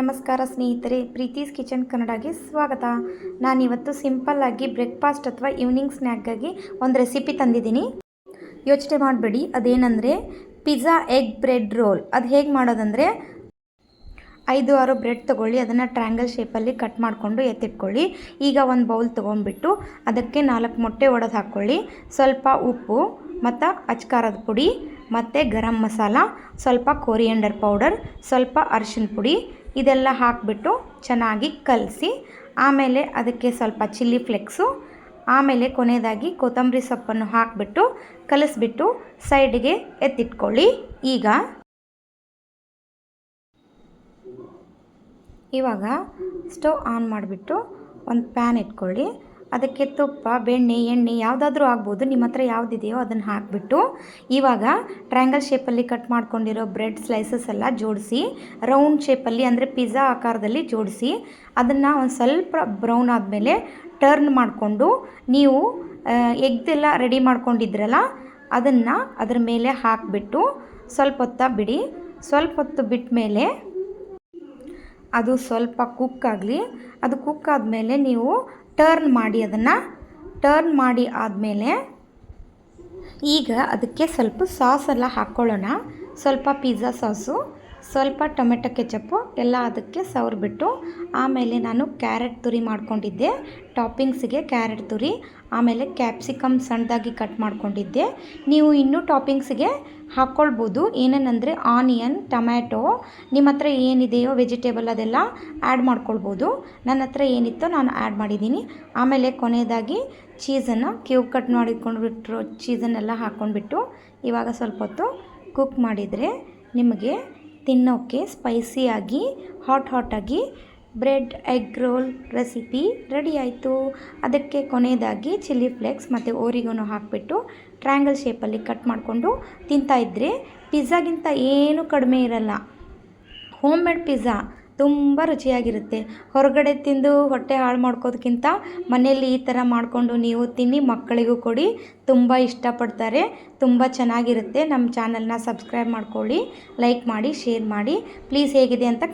ನಮಸ್ಕಾರ ಸ್ನೇಹಿತರೆ, ಪ್ರೀತೀಸ್ ಕಿಚನ್ ಕನ್ನಡಗೆ ಸ್ವಾಗತ. ನಾನಿವತ್ತು ಸಿಂಪಲ್ಲಾಗಿ ಬ್ರೇಕ್ಫಾಸ್ಟ್ ಅಥವಾ ಈವ್ನಿಂಗ್ ಸ್ನ್ಯಾಕ್ಗಾಗಿ ಒಂದು ರೆಸಿಪಿ ತಂದಿದ್ದೀನಿ. ಯೋಚನೆ ಮಾಡಬೇಡಿ, ಅದೇನೆಂದರೆ ಪಿಜ್ಜಾ ಎಗ್ ಬ್ರೆಡ್ ರೋಲ್. ಅದು ಹೇಗೆ ಮಾಡೋದಂದರೆ ಐದು ಆರು ಬ್ರೆಡ್ ತೊಗೊಳ್ಳಿ, ಅದನ್ನು ಟ್ರ್ಯಾಂಗಲ್ ಶೇಪಲ್ಲಿ ಕಟ್ ಮಾಡಿಕೊಂಡು ಎತ್ತಿಟ್ಕೊಳ್ಳಿ. ಈಗ ಒಂದು ಬೌಲ್ ತೊಗೊಂಡ್ಬಿಟ್ಟು ಅದಕ್ಕೆ ನಾಲ್ಕು ಮೊಟ್ಟೆ ಒಡೆದು ಹಾಕ್ಕೊಳ್ಳಿ. ಸ್ವಲ್ಪ ಉಪ್ಪು ಮತ್ತು ಅಚ್ಕಾರದ ಪುಡಿ, ಮತ್ತು ಗರಂ ಮಸಾಲ, ಸ್ವಲ್ಪ ಕೋರಿಯಂಡರ್ ಪೌಡರ್, ಸ್ವಲ್ಪ ಅರಿಶಿನ ಪುಡಿ ಇದೆಲ್ಲ ಹಾಕಿಬಿಟ್ಟು ಚೆನ್ನಾಗಿ ಕಲಸಿ, ಆಮೇಲೆ ಅದಕ್ಕೆ ಸ್ವಲ್ಪ ಚಿಲ್ಲಿ ಫ್ಲೆಕ್ಸು, ಆಮೇಲೆ ಕೊನೆಯದಾಗಿ ಕೊತ್ತಂಬರಿ ಸೊಪ್ಪನ್ನು ಹಾಕಿಬಿಟ್ಟು ಕಲಸಿಬಿಟ್ಟು ಸೈಡಿಗೆ ಎತ್ತಿಟ್ಕೊಳ್ಳಿ. ಈಗ ಇವಾಗ ಸ್ಟವ್ ಆನ್ ಮಾಡಿಬಿಟ್ಟು ಒಂದು ಪ್ಯಾನ್ ಇಟ್ಕೊಳ್ಳಿ. ಅದಕ್ಕೆ ತುಪ್ಪ, ಬೆಣ್ಣೆ, ಎಣ್ಣೆ ಯಾವುದಾದ್ರೂ ಆಗ್ಬೋದು. ನಿಮ್ಮ ಹತ್ರ ಯಾವುದಿದೆಯೋ ಅದನ್ನು ಹಾಕಿಬಿಟ್ಟು ಇವಾಗ ಟ್ರ್ಯಾಂಗಲ್ ಶೇಪಲ್ಲಿ ಕಟ್ ಮಾಡ್ಕೊಂಡಿರೋ ಬ್ರೆಡ್ ಸ್ಲೈಸಸ್ ಎಲ್ಲ ಜೋಡಿಸಿ, ರೌಂಡ್ ಶೇಪಲ್ಲಿ ಅಂದರೆ ಪಿಜ್ಜಾ ಆಕಾರದಲ್ಲಿ ಜೋಡಿಸಿ, ಅದನ್ನು ಒಂದು ಸ್ವಲ್ಪ ಬ್ರೌನ್ ಆದಮೇಲೆ ಟರ್ನ್ ಮಾಡಿಕೊಂಡು ನೀವು ಎಗ್ದೆಲ್ಲ ರೆಡಿ ಮಾಡ್ಕೊಂಡಿದ್ರಲ್ಲ, ಅದನ್ನು ಅದರ ಮೇಲೆ ಹಾಕಿಬಿಟ್ಟು ಸ್ವಲ್ಪ ಹೊತ್ತ ಬಿಡಿ. ಸ್ವಲ್ಪ ಹೊತ್ತು ಬಿಟ್ಟ ಮೇಲೆ ಅದು ಸ್ವಲ್ಪ ಕುಕ್ ಆಗಲಿ, ಅದು ಕುಕ್ ಆದಮೇಲೆ ನೀವು ಟರ್ನ್ ಮಾಡಿ ಅದನ್ನು ಟರ್ನ್ ಮಾಡಿ ಆದಮೇಲೆ ಈಗ ಅದಕ್ಕೆ ಸ್ವಲ್ಪ ಸಾಸ್ ಎಲ್ಲ ಹಾಕ್ಕೊಳ್ಳೋಣ. ಸ್ವಲ್ಪ ಪಿಜ್ಜಾ ಸಾಸು ಸ್ವಲ್ಪ ಟೊಮೆಟೊ ಕೆಚಪ್ಪು ಎಲ್ಲ ಅದಕ್ಕೆ ಸವರ್ಬಿಟ್ಟು, ಆಮೇಲೆ ನಾನು ಕ್ಯಾರೆಟ್ ತುರಿ ಮಾಡ್ಕೊಂಡಿದ್ದೆ, ಟಾಪಿಂಗ್ಸಿಗೆ ಕ್ಯಾರೆಟ್ ತುರಿ, ಆಮೇಲೆ ಕ್ಯಾಪ್ಸಿಕಮ್ ಸಣ್ಣದಾಗಿ ಕಟ್ ಮಾಡ್ಕೊಂಡಿದ್ದೆ. ನೀವು ಇನ್ನೂ ಟಾಪಿಂಗ್ಸಿಗೆ ಹಾಕ್ಕೊಳ್ಬೋದು ಏನೇನಂದರೆ ಆನಿಯನ್, ಟೊಮ್ಯಾಟೊ, ನಿಮ್ಮ ಹತ್ರ ಏನಿದೆಯೋ ವೆಜಿಟೇಬಲ್ ಅದೆಲ್ಲ ಆ್ಯಡ್ ಮಾಡ್ಕೊಳ್ಬೋದು. ನನ್ನ ಹತ್ರ ಏನಿತ್ತೋ ನಾನು ಆ್ಯಡ್ ಮಾಡಿದ್ದೀನಿ. ಆಮೇಲೆ ಕೊನೆಯದಾಗಿ ಚೀಸನ್ನು ಕ್ಯೂಬ್ ಕಟ್ ಮಾಡಿಕೊಂಡ್ಬಿಟ್ರು ಚೀಸನ್ನೆಲ್ಲ ಹಾಕ್ಕೊಂಡ್ಬಿಟ್ಟು, ಇವಾಗ ಸ್ವಲ್ಪ ಹೊತ್ತು ಕುಕ್ ಮಾಡಿದರೆ ನಿಮಗೆ ತಿನ್ನೋಕ್ಕೆ ಸ್ಪೈಸಿಯಾಗಿ, hot ಹಾಟಾಗಿ bread, egg roll recipe ready ಆಯಿತು. ಅದಕ್ಕೆ ಕೊನೆಯದಾಗಿ ಚಿಲ್ಲಿ ಫ್ಲೇಕ್ಸ್ ಮತ್ತು ಓರಿಗೋನು ಹಾಕಿಬಿಟ್ಟು ಟ್ರ್ಯಾಂಗಲ್ ಶೇಪಲ್ಲಿ ಕಟ್ ಮಾಡಿಕೊಂಡು ತಿಂತಾಯಿದ್ರೆ ಪಿಜ್ಜಾಗಿಂತ ಏನೂ ಕಡಿಮೆ ಇರಲ್ಲ. Homemade pizza. ತುಂಬ ರುಚಿಯಾಗಿರುತ್ತೆ. ಹೊರಗಡೆ ತಿಂದು ಹೊಟ್ಟೆ ಹಾಳು ಮಾಡ್ಕೋದಕ್ಕಿಂತ ಮನೆಯಲ್ಲಿ ಈ ಥರ ಮಾಡಿಕೊಂಡು ನೀವು ತಿನ್ನಿ, ಮಕ್ಕಳಿಗೂ ಕೊಡಿ. ತುಂಬ ಇಷ್ಟಪಡ್ತಾರೆ. ತುಂಬ ಚೆನ್ನಾಗಿರುತ್ತೆ. ನಮ್ಮ ಚಾನಲ್ನ ಸಬ್ಸ್ಕ್ರೈಬ್ ಮಾಡ್ಕೊಳ್ಳಿ, ಲೈಕ್ ಮಾಡಿ, ಶೇರ್ ಮಾಡಿ. ಪ್ಲೀಸ್ ಹೇಗಿದೆ ಅಂತ